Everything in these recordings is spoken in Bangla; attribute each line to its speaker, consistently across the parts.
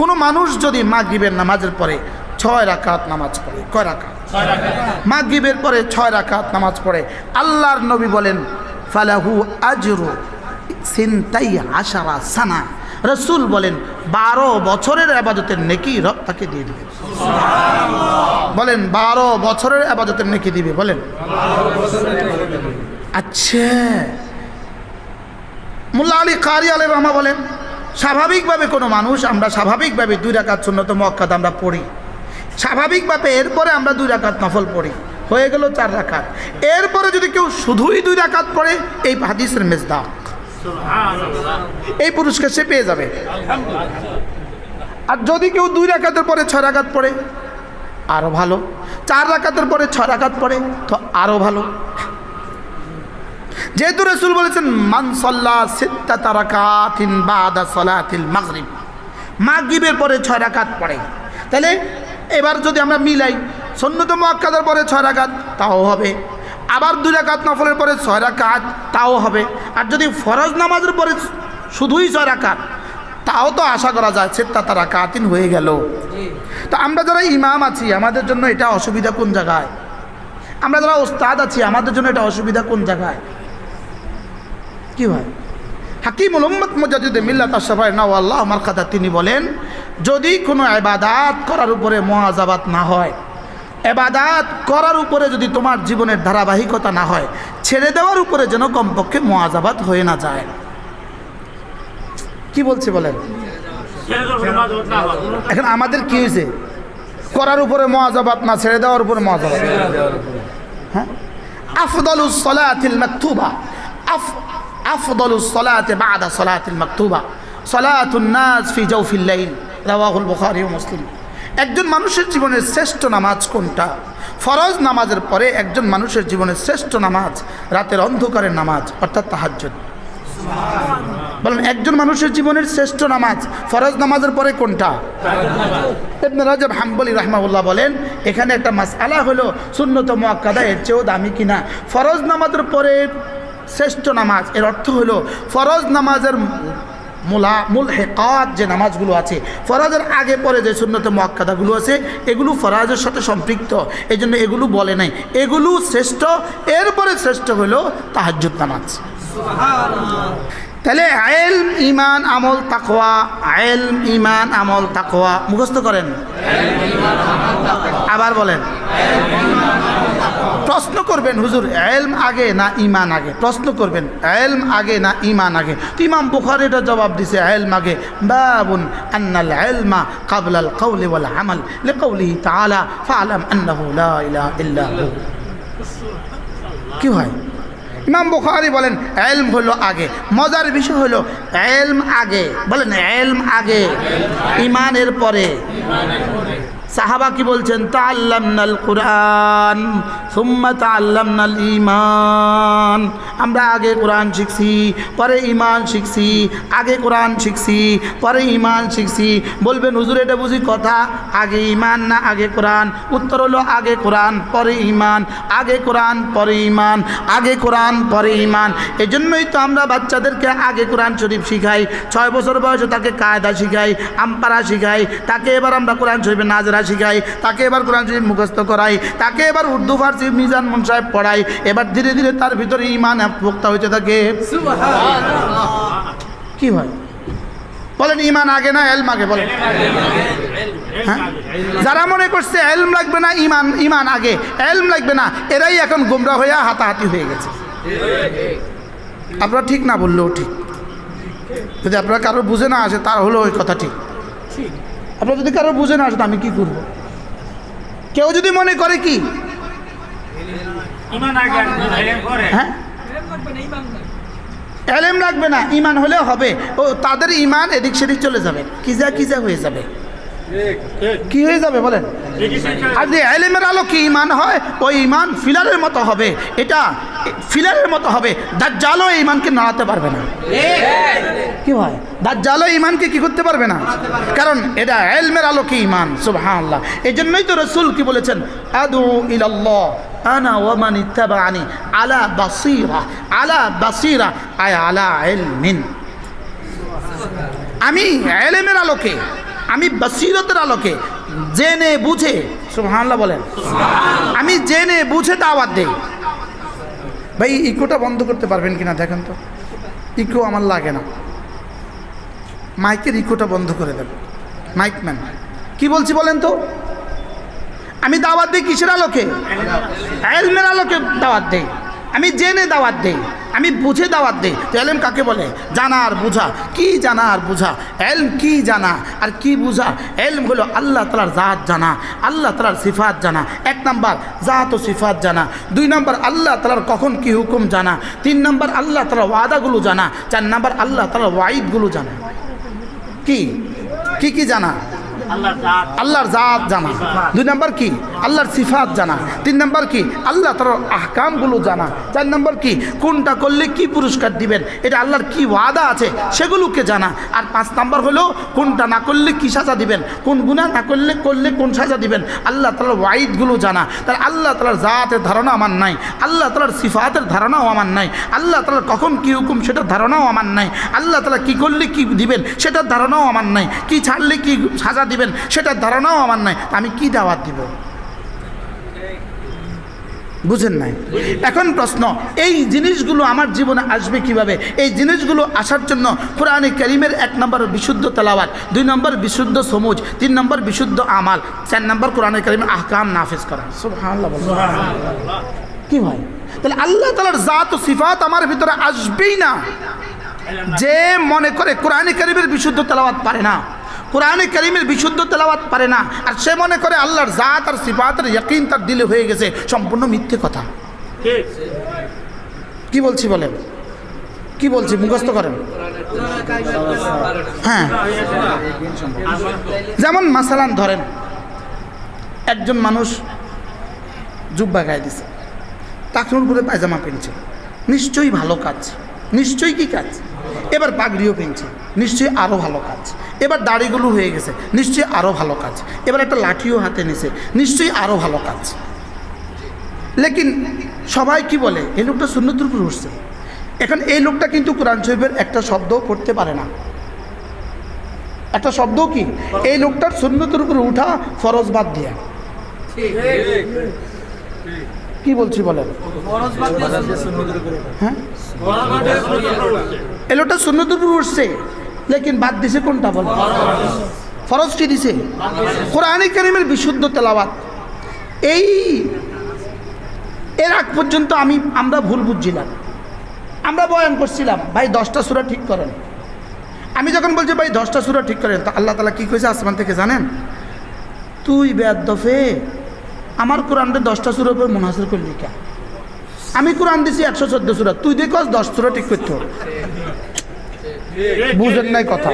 Speaker 1: কোনো মানুষ যদি মাগরিবের নামাজের পরে ছয় রাকাত নামাজ পড়ে কয় রাকাত? মাগরিবের পরে ছয় রাকাত নামাজ পড়ে আল্লাহর নবী বলেন ফালাহু আজরু সিনতাই আশারা সানা। রসুল বলেন বারো বছরের আবাদতের নেকি রব তাকে দিয়ে দিবে। বলেন বারো বছরের আবাদতের নেকি দিবে। বলেন আচ্ছা। মোল্লা আলী কারি আলী রহমা বলেন স্বাভাবিকভাবে কোনো মানুষ, আমরা স্বাভাবিকভাবে দুই রাকাত শূন্যত মক্কাত আমরা পড়ি। স্বাভাবিকভাবে এরপরে আমরা দুই রাকাত নফল পড়ি। হয়ে গেল চার রাকাত। এরপরে যদি কেউ শুধুই দুই রাকাত পড়ে, এই হাদিসের মেজদাক এই পুরস্কার সে পেয়ে যাবে। আর যদি কেউ দুই রাকাতের পরে ছয় রাকাত পড়ে আরও ভালো। চার রাকাতের পরে ছয় রাকাত পড়ে, তো আরও ভালো। যেহেতু রসুল বলেছেন মানসল্লা সিত্তা তারাকাতিন বাদা সলাতিল মাগরিব। মাগরিবের পরে ছয় রাকাত পড়ে। তাহলে এবার যদি আমরা মিলাই সন্ন্যতম আক্কাদের পরে ছয় রাকাত তাও হবে। আবার দুই রাকাত নফলের পরে ছয় রাকাত তাও হবে। আর যদি ফরজ নামাজের পরে শুধুই ছয় রাকাত তাও তো আশা করা যায় সিত্তা তারা কাতিন হয়ে গেল। তো আমরা যারা ইমাম আছি আমাদের জন্য এটা অসুবিধা কোন জায়গায়? আমরা যারা ওস্তাদ আছি আমাদের জন্য এটা অসুবিধা কোন জায়গায়? কি হয়? হাকিম মোহাম্মদ মুজাদ্দিদ মিল্লাত আশরাফায় আল্লাহ, আমার কথা তিনি বলেন, যদি কোনো এবাদাত করার উপরে মহাজাবাত না হয় এবাদাত করার উপরে যদি তোমার জীবনের ধারাবাহিকতা না হয়, ছেড়ে দেওয়ার উপরে যেন কমপক্ষে মহাজাবাত হয়ে না যায়। কি বলছে বলেন? এখন আমাদের কি হয়েছে? করার উপরে মহাজাবাত না, ছেড়ে দেওয়ার উপরে মহাজাবাত হ্যাঁ? আফদলুস সলাতিল মাকতুবা। আফ আফদলুস সলাতে বাদা সলাতিল মাকতুবা। সলাতুন নাস ফি জাওফিল লাইল। রাওয়াহুল বুখারী ও মুসলিম। একজন মানুষের জীবনের শ্রেষ্ঠ নামাজ কোনটা? ফরজ নামাজের পরে একজন মানুষের জীবনের শ্রেষ্ঠ নামাজ রাতের অন্ধকারের নামাজ অর্থাৎ তাহাজ্জুদ। বলেন একজন মানুষের জীবনের শ্রেষ্ঠ নামাজ ফরজ নামাজের পরে কোনটা? ইবনে রাজব হাম্বলি রাহমাউল্লাহ বলেন এখানে একটা মাস মাসআলা হলো সুন্নত মুআক্কাদা এর চেয়েও দামি কিনা। ফরজ নামাজের পরে শ্রেষ্ঠ নামাজ। এর অর্থ হলো ফরজ নামাজের মূলা মূল হেকাত যে নামাজগুলো আছে, ফরাজের আগে পরে যে সুন্নত মোয়াক্কাদাগুলো আছে, এগুলো ফরাজের সাথে সম্পৃক্ত। এই জন্য এগুলো বলে নাই। এগুলো শ্রেষ্ঠ, এরপরে শ্রেষ্ঠ হলো তাহাজ্জুদ নামাজ। তাহলে আয়েল ইমান আমল, তাকওয়া। আয়েল ইমান আমল, তাকওয়া। মুখস্থ করেন। আবার বলেন। প্রশ্ন করবেন, হুজুর, এলম আগে না ইমান আগে? প্রশ্ন করবেন, এলম আগে না ইমান আগে? তো ইমাম বুখারিটা জবাব দিছে, এলম আগে। বাবুন আন্নাল এলমা কাবলাল কওলি ওয়াল আমাল লিকাউলিহি তাআলা ফাআলাম আন্নাহু লা ইলাহা কি হয়? ইমাম বুখারি বলেন, এলম হলো আগে। মজার বিষয় হলো, এলম আগে। বলেন, এলম আগে। ইমানের পরে। সাহাবা কি বলছেন? তাল্লামনাল কোরআন, সুম্মা তাল্লামনাল ইমান আমরা আগে কোরআন শিখছি, পরে ইমান শিখছি, আগে কোরআন শিখছি, পরে ইমান শিখছি। বলবেন, হুজুর, এটা বুঝি কথা? আগে ইমান না আগে কোরআন? উত্তর হলো, আগে কোরআন, পরে ইমান আগে কোরআন, পরে ইমান আগে কোরআন, পরে ইমান এজন্যই তো আমরা বাচ্চাদেরকে আগে কোরআন শরীফ শিখাই। ছয় বছর বয়সে তাকে কায়দা শিখাই, আমপারা শিখাই। তাকে এবার আমরা কোরআন শরীফের নাজরা শিখাই তাকে এবার কোরআন শরীফ মুখস্থ করাই তাকে এবার উর্দু ফার্সি মিজান মন সাহেব পড়াই এবার ধীরে ধীরে তার ভিতরে ইমান ভোক্তা হইতে থাকে। কি হয় বলেন ইমান আগে না এলম আগে? বলেন। হ্যাঁ? যারা মনে করছে এলম লাগবে না ইমান ইমান আগে এলম লাগবে না এরাই এখন গুমরা হইয়া হাতাহাতি হয়ে গেছে। আপনারা ঠিক না বললেও ঠিক। যদি আপনারা কারও বুঝে না আসে তার হলো ওই কথা ঠিক। আপনারা যদি কারোর বুঝে না আসে তো আমি কি করব? কেউ যদি মনে করে কি? হ্যাঁ? এলেম লাগবে না ইমান হলে হবে। ও তাদের ইমান এদিক সেদিক চলে যাবে। কিজা কিজা হয়ে যাবে। কি হয়ে যাবে বলেন? আর যে এলেমের আলো কি ইমান হয়? ওই ইমান ফিলারের মতো হবে। এটা ফিলারের মতো হবে। দাজ্জালও এই ইমানকে নাড়াতে পারবে না। কি হয়? দাজ্জালও ইমানকে কি করতে পারবে না? কারণ এটা এলমের আলো কি ইমান সুবহানাল্লাহ। এই জন্যই তো রসুল কি বলেছেন? আদু ইলাল্লাহ, আনা ওয়ামান ইত্তাবাআনি আলা বাসীরা আলা বাসীরা, আয় আলা ইলমিন। আমি এলেমের আলোকে, আমি বসিরতের আলোকে জেনে বুঝে, সুবহানাল্লাহ বলেন, আমি জেনে বুঝে দাওয়াত দেই। ভাই ইকোটা বন্ধ করতে পারবেন কিনা দেখেন তো? ইকো আমার লাগে না। মাইকের ইকোটা বন্ধ করে দেন মাইক ম্যান, কি বলছি বলেন তো? আমি দাওয়াত দিই কিসের আলোকে? এলমের আলোকে দাওয়াত দেই। আমি জেনে দাওয়াত দেই। আমি বুঝে দাওয়াত দেই। তো এলম কাকে বলে? জানা আর বুঝা। কি জানা আর বুঝা? এলম কি জানা আর কি বুঝা? এলম হলো আল্লাহ তালার জাত জানা, আল্লাহ তালার সিফাত জানা। এক নাম্বার, জাত ও সিফাত জানা। দুই নাম্বার, আল্লাহ তালার কখন কি হুকুম জানা। তিন নাম্বার, আল্লাহ তালার ওয়াদাগুলো জানা। চার নাম্বার, আল্লাহ তালার ওয়াইদগুলো জানা। কি? কি জানা? আল্লাহর জাত। জানা। দুই নাম্বার কি? আল্লাহর সিফাত জানা। তিন নাম্বার কি? আল্লাহ তার আহকামগুলো জানা। চার নাম্বার কি? কোনটা করলে কি পুরস্কার দিবেন? এটা আল্লাহর কি ওয়াদা আছে? সেগুলোকে জানা। আর পাঁচ নাম্বার হলো কোনটা না করলে কি সাজা দিবেন? কোন গুণা না করলে করলে কোন সাজা দিবেন? আল্লাহ তালার ওয়াইদগুলো জানা। তার আল্লাহ তালার জাতের ধারণা আমার নাই। আল্লাহ তালার সিফাতের ধারণাও আমার নাই। আল্লাহ তালার কখন কি হুকুম সেটার ধারণাও আমার নাই। আল্লাহ তালা কি করলে কি দিবেন সেটার ধারণাও আমার নাই। কি ছাড়লে কি সাজা দিবেন? সেটার ধারণাও আমার নাই আমি কি দাওয়াত দিব? বুঝেন নাই? এখন প্রশ্ন, এই জিনিসগুলো আমার জীবনে আসবে কীভাবে? এই জিনিসগুলো আসার জন্য কোরআনে করিমের এক নম্বর বিশুদ্ধ তেলাওয়াত, দুই নম্বর বিশুদ্ধ সমুজ তিন নম্বর বিশুদ্ধ আমাল, চার নম্বর কোরআনে করিমের আহকাম নাফিজ করা। কি হয় তাহলে আল্লাহ তালার জাত ও সিফাত আমার ভিতরে আসবেই না। যে মনে করে কোরআনে করিমের বিশুদ্ধ তেলাওয়াত পারে না। কোরআনে করিমের বিশুদ্ধ তেলাওয়াত পারে না। আর সে মনে করে আল্লাহর জাত আর সিফাতের ইয়াকিন তার দিলে হয়ে গেছে। সম্পূর্ণ মিথ্যে কথা। কি? বলছি বলেন? কি বলছি? মুখস্থ করেন। হ্যাঁ। যেমন মাসালান ধরেন একজন মানুষ জুব্বা গায়ে দিছে। টাকনুর উপরে পায়জামা পেনছে। নিশ্চয়ই ভালো কাজ। নিশ্চয়ই কি কাজ? এবার পাগড়িও পেনছে। নিশ্চয়ই আরও ভালো কাজ। এবার দাড়িগুলো হয়ে গেছে। নিশ্চয়ই আরও ভালো কাজ। এবার একটা লাঠিও হাতে নিছে। নিশ্চয়ই আরও ভালো কাজ। লেকিন সবাই কি বলে? এই লোকটা শূন্যতুর উপর উঠছে। এখন এই লোকটা কিন্তু কোরআন শরীফের একটা শব্দও পড়তে পারে না। একটা শব্দ কি? এই লোকটার শূন্যতুর উপরে উঠা ফরজ বাদ দিয়া। কি বলছি বলেন? হ্যাঁ? এই লোকটা শূন্যতুর উপর উঠছে। লেকিন বাদ দিছে কোনটা বল? ফরজটি দিছে? কোরআনে কারিমের বিশুদ্ধ তেলাওয়াত। এই, এর আগ পর্যন্ত আমি, আমরা ভুল বুঝছিলাম। আমরা বয়ান করছিলাম, ভাই, দশটা সুরা ঠিক করেন। আমি যখন বলছি, ভাই, দশটা সুরা ঠিক করেন, তো আল্লাহ তালা কী করেছে আসমান থেকে জানেন? তুই বেদফে আমার কোরআনটা দশটা সুরের উপর মনহাসির করলি কে? আমি কোরআন দিছি একশো চোদ্দ সুরা। তুই দেখস দশ সুরা ঠিক করতে। বুঝেন নাই কথা।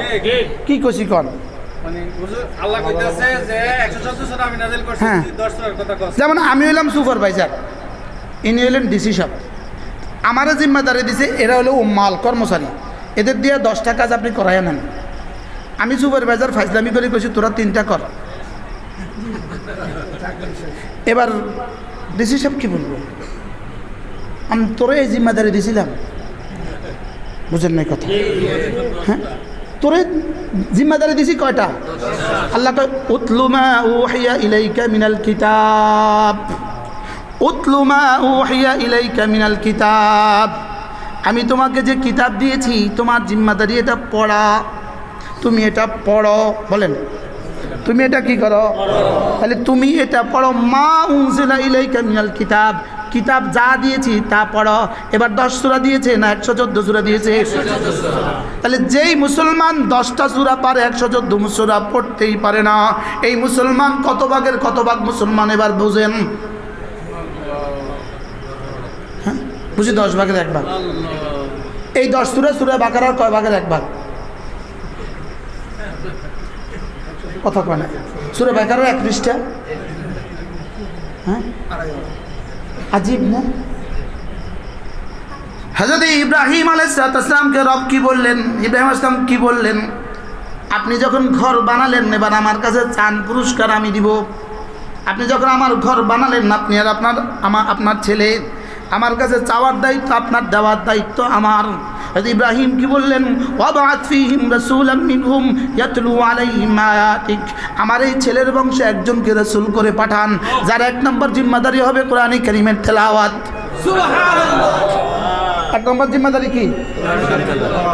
Speaker 1: কি কছি কন?
Speaker 2: মানে হুজুর আল্লাহ কইতাছে যে 114 সূরা আমি নাযিল করছি
Speaker 1: হ্যাঁ।
Speaker 2: তুই 10 সূরার কথা কস।
Speaker 1: যেমন আমি হইলাম সুপারভাইজার ইনি হলেন ডিসি সাহেব আমারও জিম্মাদারি দিছে এরা হলো মাল কর্মচারী। এদের দিয়ে দশটা কাজ আপনি করাই নেন। আমি সুপারভাইজার ফাইজলামি করে কইছি তোরা তিনটা কর। এবার ডিসি সাহেব কি বলব? আমি তোরে এই জিম্মাদারি দিছিলাম। বুঝেন নাই কথা। হ্যাঁ? তোরে জিম্মাদারি দিছি কয়টা? আল্লাহ কয় উতলুমা উহিয়া ইলাইকা মিনাল কিতাব। উতলুমা উহিয়া ইলাইকা মিনাল কিতাব। আমি তোমাকে যে কিতাব দিয়েছি তোমার জিম্মাদারি এটা পড়া। তুমি এটা পড়ো। বলেন। তুমি এটা কি করো? তাহলে তুমি এটা পড়ো। মা উনসিলা ইলাইকা মিনাল কিতাব। কিতাব যা দিয়েছি তা পড়ো। এবার দশ সুরা দিয়েছে না একশো চোদ্দ সুরা দিয়েছে? তাহলে যেই মুসলমান দশটা সুরা পারে একশো চোদ্দ সুরা পড়তেই পারে না। এই মুসলমান কত ভাগের কত ভাগ মুসলমান এবার বুঝেন? হ্যাঁ? বুঝি দশ ভাগের এক ভাগ? এই দশ সুরা সুরা বাকারার কয় ভাগের এক ভাগ? কথা কয় না। সুরা বাকারার এক পৃষ্ঠা? হ্যাঁ? আজীব না? হজরত ইব্রাহিম আলাইসালামকে রব কি বললেন? ইব্রাহিম আসলাম কি বললেন? আপনি যখন ঘর বানালেন, এবার আমার কাছে চান পুরস্কার আমি দিব। আপনি যখন আমার ঘর বানালেন না আপনি আর আপনার আমার আপনার ছেলে, আমার কাছে চাওয়ার দায়িত্ব, আপনার দেওয়ার দায়িত্ব আমার। ইব্রাহিম কি বললেন? আমার এই ছেলের বংশে একজনকে রসুল করে পাঠান, যার এক নম্বর জিম্মাদারি হবে কোরআনে করিমের তেলাওয়াত। এক নম্বর জিম্মাদারি কি?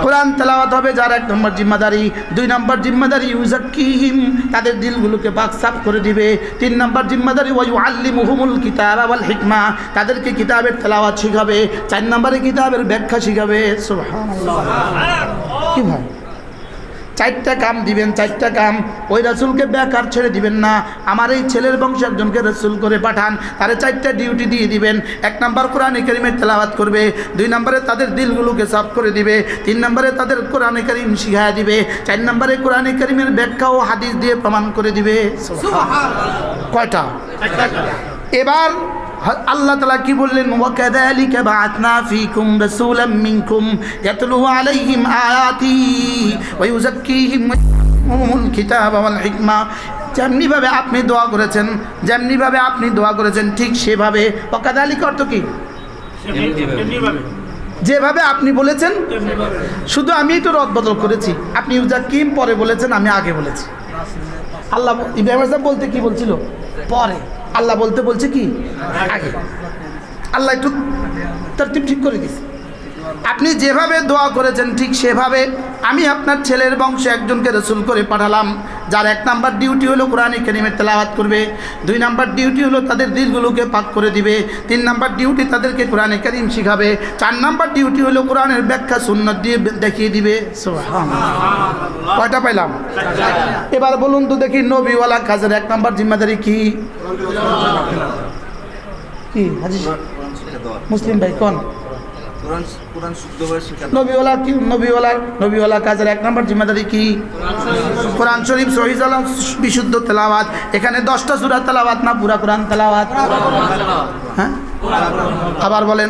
Speaker 1: কোরআন তেলাওয়াত হবে যার এক নম্বর জিম্মাদারি। দুই নম্বর জিম্মাদারি ইউজাক্কিহিম তাদের দিলগুলোকে পাক সাফ করে দিবে। তিন নম্বর জিম্মাদারি ওয়াইউ আল্লি মুহুমুল কিতাব ওয়াল হিকমা, তাদেরকে কিতাবের তেলাওয়াত শিখাবে। চার নম্বরে কিতাবের ব্যাখ্যা শিখাবে। কি ভাই? চারটা কাম দিবেন চারটা কাম। ওই রাসুলকে বেকার ছেড়ে দিবেন না। আমার এই ছেলের বংশ একজনকে রসুল করে পাঠান। তারা চারটা ডিউটি দিয়ে দিবেন। এক নম্বর কোরআনে করিমের তেলাওয়াত করবে। দুই নম্বরে তাদের দিলগুলোকে সাফ করে দিবে। তিন নম্বরে তাদের কোরআন করিম শিখায় দিবে। চার নম্বরে কোরআনে করিমের ব্যাখ্যা ও হাদিস দিয়ে প্রমাণ করে দিবে। কয়টা? এবার আল্লাহ তালা কি বললেন? ওয়াকাদালিকা বাআতনা ফীকুম রাসূলাম মিনকুম ইয়াতলু আলাইহিম আয়াতি ওয়া ইউযাক্কিহিম ইউআল্লিমুহুমুল কিতাবা ওয়াল হিকমা। যেমনিভাবে আপনি দোয়া করেছেন যেমনিভাবে আপনি দোয়া করেছেন ঠিক সেভাবে। ওয়াকাদালিকা অর্থ কি? যেভাবে আপনি বলেছেন শুধু আমি তো রদ বদল করেছি। আপনি ইউজাকিম পরে বলেছেন আমি আগে বলেছি। আল্লাহ ইব্রাহিম বলতে কি বলছিল? পরে। আল্লাহ বলতে বলছে কি? আগে। আল্লাহ একটু তার ঠিক করে দিয়েছে আপনি যেভাবে দোয়া করেছেন, ঠিক সেভাবে আমি আপনার ছেলের বংশে একজনকে রসুল করে পাঠালাম, যার এক নাম্বার ডিউটি হলো কোরআন কেরিমের তেলাওয়াত করবে, দুই নাম্বার ডিউটি হলো তাদের দিলগুলোকে পাক করে দিবে, তিন নাম্বার ডিউটি তাদেরকে কোরআনে করিম শিখাবে, চার নাম্বার ডিউটি হলো কোরআনের ব্যাখ্যা সুন্নত দিয়ে দেখিয়ে দিবে। কয়টা পাইলাম? এবার বলুন তো দেখি নবীওয়ালা কাজের এক নাম্বার জিম্মাদারি কি? কি? মুসলিম ভাই, কোন?
Speaker 3: কোরআন কোরআন শুদ্ধভাবে শেখা
Speaker 1: নবীওয়ালা কি নবীওয়ালার নবীওয়ালা কাজের এক নম্বর জিম্মাদারি কি কোরআন শরীফ সহিজালা বিশুদ্ধ তেলাওয়াত এখানে দশটা সুরা তেলাওয়াত না পুরা কোরআন তেলাওয়াত হ্যাঁ আবার বলেন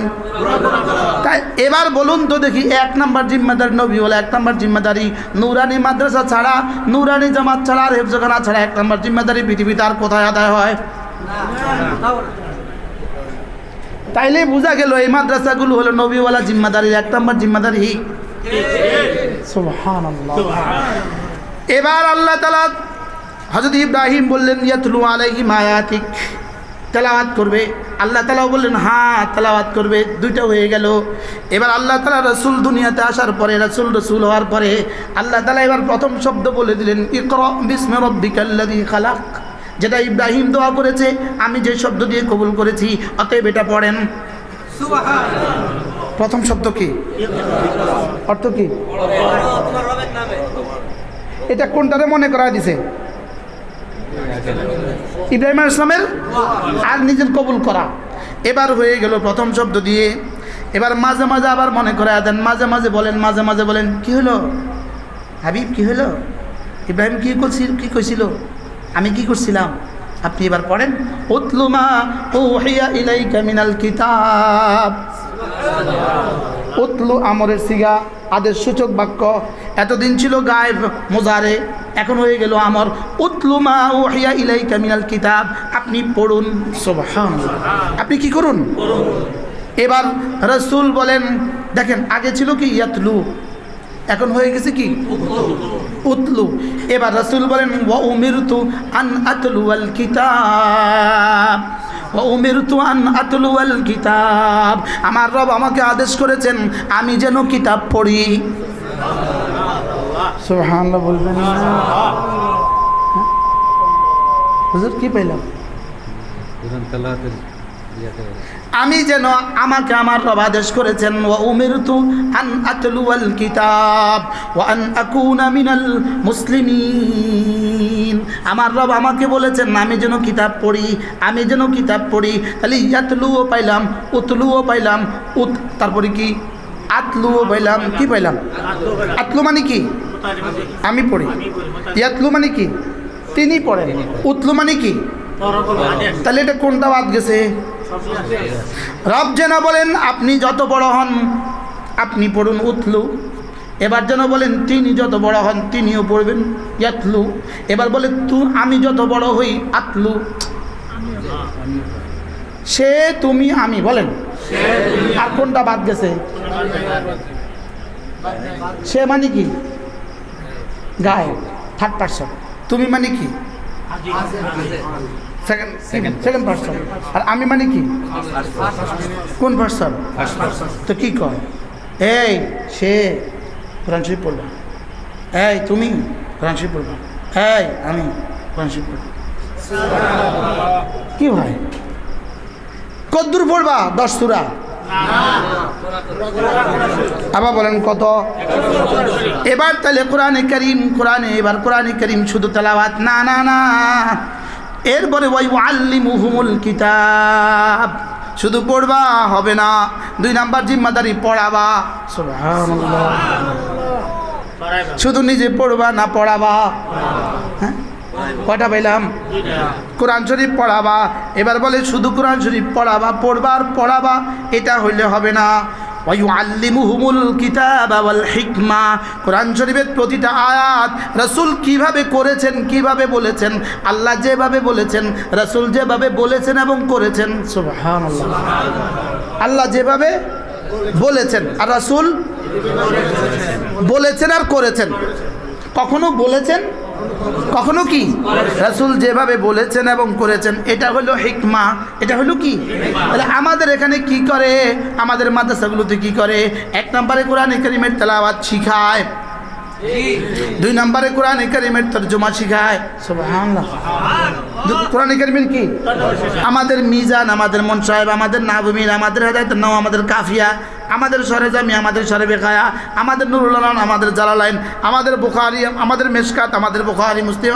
Speaker 1: তাই এবার বলুন তো দেখি এক নম্বর জিম্মাদারি নবীওয়ালা এক নম্বর জিম্মাদারি নুরানি মাদ্রাসা ছাড়া নুরানি জামাত ছাড়া আর হেফজখানা ছাড়া এক নম্বর জিম্মাদারি পৃথিবীতে আর কোথায় আদায় হয় তাইলে বোঝা গেল এই মাদ্রাসাগুলো হলো নবীওয়ালা জিম্মাদারির এক নম্বর জিম্মাদারি। এবার আল্লাহ তালা হজরত ইব্রাহিম বললেন ইয়াতলু আলাইহিম আয়াতিক। তেলাওয়াত করবে। আল্লাহ তালাও বললেন হ্যাঁ তেলাওয়াত করবে। দুইটা হয়ে গেল। এবার আল্লাহ তালা রসুল দুনিয়াতে আসার পরে রসুল রসুল হওয়ার পরে আল্লাহ তালা এবার প্রথম শব্দ বলে দিলেন ইকর বিস্মে রব্বিকাল্লাযী খালাক। যেটা ইব্রাহিম দোয়া করেছে আমি যে শব্দ দিয়ে কবুল করেছি অতএব এটা পড়েন। প্রথম শব্দ কি? অর্থ কি? এটা কোনটারে মনে করা দিছে? ইব্রাহিম ইসলামের আর নিজের কবুল করা। এবার হয়ে গেল প্রথম শব্দ দিয়ে। এবার মাঝে মাঝে আবার মনে করে দেন মাঝে মাঝে বলেন মাঝে মাঝে বলেন কি হলো? হাবিব কি হলো? ইব্রাহিম কি করছিল কি কইছিল? আমি কি করছিলাম? আপনি এবার পড়েন উতলুমা কিতাব। উতলু আমরের সিগা আদের সূচক বাক্য। এতদিন ছিল গায়েব মোজারে, এখন হয়ে গেল আমর। উতলুমা ওহিয়া ইলাইকা মিনাল কিতাব। আপনি পড়ুন, সুবহানাল্লাহ। আপনি কি করুন? এবার রসুল বলেন, দেখেন, আগে ছিল কি? ইয়াতলু। এখন হয়ে গেছে কি? উতলু। এবার রসুল বলেন ওয়া উমিরতু আন আতলু আল কিতাব। ওয়া উমিরতু আন আতলু আল কিতাব। আমার রব আমাকে আদেশ করেছেন আমি যেন কিতাব পড়ি। সুবহানাল্লাহ বলবেন হুজুর কি
Speaker 3: ইয়াতে।
Speaker 1: আমি যেন আমাকে আমার রব আদেশ করেছেন, ওয়া উমিরতু আন আতলুয়াল কিতাব, ওয়া আন আকুনা মিনাল মুসলিমিন। আমার রব আমাকে বলেছেন, আমি যেন কিতাব পড়ি, আমি যেন কিতাব পড়ি। তাহলে ইয়াতলুও পাইলাম, উতলুও পাইলাম, উত, তারপরে কি? আতলুও পাইলাম, কি পাইলাম? আতলু মানে কি? আমি পড়ি। ইয়াতলু মানে কি? তিনি পড়েন। উতলু মানে কি? তাহলে এটা কোনটা বাদ গেছে? রব যেন বলেন, আপনি যত বড় হন, আপনি পড়ুন উতলু। এবার যেন বলেন, তিনি যত বড় হন, তিনিও পড়বেন ইয়াতলু। এবার বলে, তু, আমি যত বড় হই, আতলু। সে, তুমি, আমি, বলেন। আর কোনটা বাদ গেছে? সে মানে কি? গায়ে থার্ড পার্সন তুমি মানে কি? সেকেন্ড সেকেন্ড পার্সন আর আমি মানে কি? কোন পার্সন তো কি কয়? এই সে কোরআন শরীফ পড়বা। এই তুমি কোরআন শরীফ পড়বা। এই আমি কোরআন শরীফ পড়বা। কি ভাই? কদ্দুর পড়বা? দশ সুরা। আবার বলেন কত? এবার তাহলে কোরআনে করিম কোরআনে এবার কোরআনে করিম শুধু তেলাওয়াত। না না না। এরপরে ওই আল্লিমুহুমুল কিতাব। শুধু পড়বা হবে না, দুই নাম্বার জিম্মাদারি পড়াবা। শুধু নিজে পড়বা না পড়াবা। হ্যাঁ? কয়টা পাইলাম? কোরআন শরীফ পড়াবা। এবার বলে শুধু কোরআন শরীফ পড়াবা, পড়বা আর পড়াবা, এটা হইলে হবে না। আল্লিমুহুমুল কিতাব ওয়াল হিকমা। কোরআন শরীফের প্রতিটা আয়াত রাসূল কীভাবে করেছেন, কীভাবে বলেছেন, আল্লাহ যেভাবে বলেছেন, রাসূল যেভাবে বলেছেন এবং করেছেন, সুবহানাল্লাহ। আল্লাহ যেভাবে বলেছেন আর রাসূল বলেছেন আর করেছেন। কখনো বলেছেন কখনো কি? রাসূল যেভাবে বলেছেন এবং করেছেন, এটা হলো হিকমা। এটা হলো কি? তাহলে আমাদের এখানে কি করে? আমাদের মাদ্রাসাগুলোতে কি করে? এক নম্বরে কোরআন করিমের তেলাওয়াত শিখায়। দুই নম্বরে কোরআন করিমের তর্জমা শিখায়। কোরআন করিমের কি? আমাদের মিজান, আমাদের মন সাহেব, আমাদের নাবমির আমাদের হেদায়ত নাও, আমাদের কাফিয়া। আমাদের সরে জামি, আমাদের সরে বেখায়া আমাদের নুরুল আলম আমাদের জালালাইন, আমাদের বুখারি, আমাদের মেশকাত, আমাদের বুখারি মুস্তিম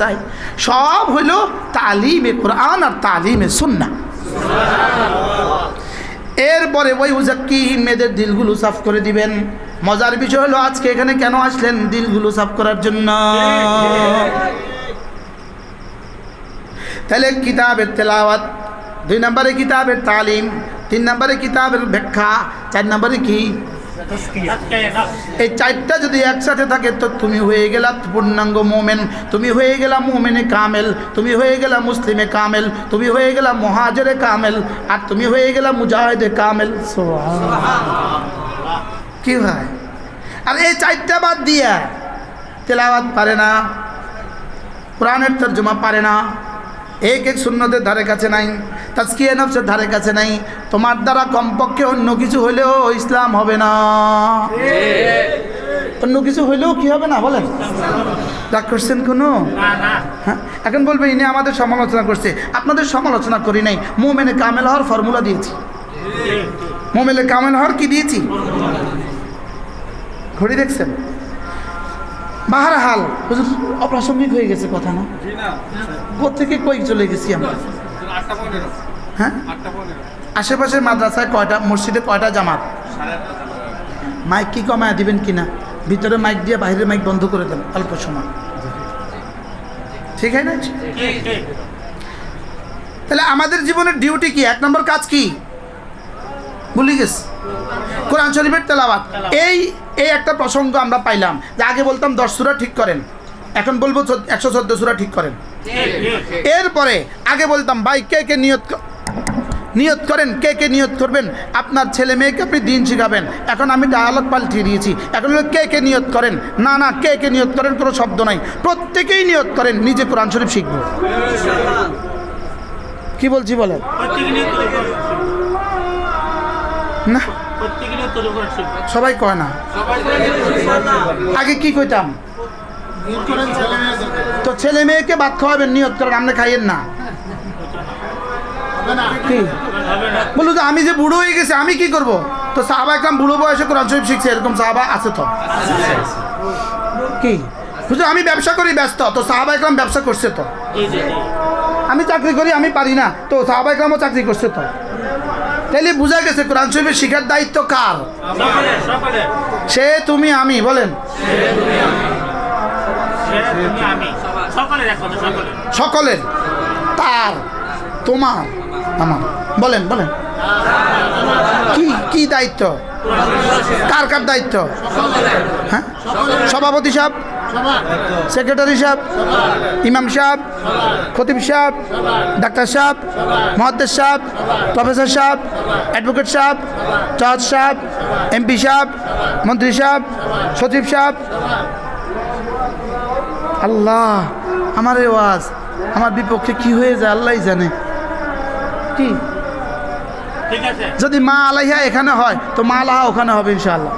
Speaker 1: সাহেব সব হইল তালিমে কোরআন আর তালিমে সুন্না এরপরে ওই উজাক্কি মেয়েদের দিলগুলো সাফ করে দিবেন। মজার বিষয় হলো আজকে এখানে কেন আসলেন দিলগুলো সাফ করার জন্য? তাহলে কিতাবের তেলাওয়াত, দুই নম্বরে কিতাবের তালিম তিন নম্বরে কিতাবের ব্যাখ্যা? চার নম্বরে কি? এই চারটা যদি একসাথে থাকে তো তুমি হয়ে গেলা পূর্ণাঙ্গ মোমেন তুমি হয়ে গেলা মোমেনে কামেল তুমি হয়ে গেলা মুসলিমে কামেল তুমি হয়ে গেলা মহাজরে কামেল আর তুমি হয়ে গেলা মুজাহিদে কামেল। কি হয় আর এই চারটা বাদ দিয়া তেলাওয়াত পারে না কোরআনের তর্জমা পারে না। এক এক শূন্যদের ধারে কাছে নাই, তাজকিয়া নফসের ধারে কাছে নাই, তোমার দ্বারা কমপক্ষে অন্য কিছু হইলেও ইসলাম হবে না। অন্য কিছু হইলেও কি হবে না, বলেন। রাগ করছেন কোনো? হ্যাঁ এখন বলবে, ইনি আমাদের সমালোচনা করছে। আপনাদের সমালোচনা করি নাই, মোমেনে কামেল হওয়ার ফর্মুলা দিয়েছি। মোমেলে কামেল হওয়ার কি দিয়েছি? ঘড়ি দেখছেন? বাহার হাল হুজুর অপ্রাসঙ্গিক হয়ে গেছে কথা না?
Speaker 2: জি না।
Speaker 1: থেকে কই চলে গেছি আমরা? হ্যাঁ? আশেপাশের মাদ্রাসায় কয়টা মসজিদে কয়টা জামাত। মাইক কি কমায় দিবেন কিনা? ভিতরে মাইক দিয়ে বাইরের মাইক বন্ধ করে দেন অল্প সময়। ঠিক আছে না? তাহলে আমাদের জীবনের ডিউটি কি? এক নম্বর কাজ কি? ভুলে গেছি। কোরআন শরীফের তেলাওয়াত। এই এই একটা প্রসঙ্গ আমরা পাইলাম যে আগে বলতাম দশ সুরা ঠিক করেন। এখন বলব একশো চোদ্দ সুরা ঠিক করেন। এরপরে আগে বলতাম, ভাই, কে কে নিয়ত নিয়ত করেন? কে কে নিয়ত করবেন? আপনার ছেলে মেয়েকে আপনি দিন শিখাবেন। এখন আমি ডায়ালগ পাল্টিয়ে দিয়েছি। এখন কে কে নিয়ত করেন? না না, কে কে নিয়ত করেন কোনো শব্দ নাই। প্রত্যেকেই নিয়ত করেন, নিজে কোরআন শরীফ শিখব। কি বলছি বলেন? না। সবাই কয় না? আগে কি কইতাম? তো ছেলে মেয়েকে ভাত খাওয়াবেন নিয়ত করেন, আপনি খাইয়েন না। বলল যে আমি যে বুড়ো হয়ে গেছি, আমি কি করব? তো সাহাবা একদম বুড়ো বয়সে কোরআন শরীফ শিখছে, এরকম সাহাবা আছে তো? কি? বুঝলো, আমি ব্যবসা করি, ব্যস্ত। তো সাহাবা একদম ব্যবসা করছে তো? আমি চাকরি করি, আমি পারি না। তো সাহাবা একরামও চাকরি করছে তো? তাইলে বোঝা গেছে, কোরআন শরীফের শিখার দায়িত্ব কার? সে তুমি আমি, বলেন। সকলের, তার, তোমার, আমার। বলেন বলেন। কি কি দায়িত্ব? কার কার দায়িত্ব? হ্যাঁ? সভাপতি সাহেব? সেক্রেটারি সাহেব ইমাম সাহেব খতিব সাহেব ডাক্তার সাহেব মহাদ্দেশ সাহেব প্রফেসর সাহেব অ্যাডভোকেট সাহেব জজ সাহেব এমপি সাহেব মন্ত্রী সাহেব সচিব সাহেব। আল্লাহ আমার এই ওয়াজ আমার বিপক্ষে কি হয়ে যায় আল্লাহ জানে। কি? যদি মা আলাইহা এখানে হয় তো মা আলাহা ওখানে হবে ইনশাআল্লাহ।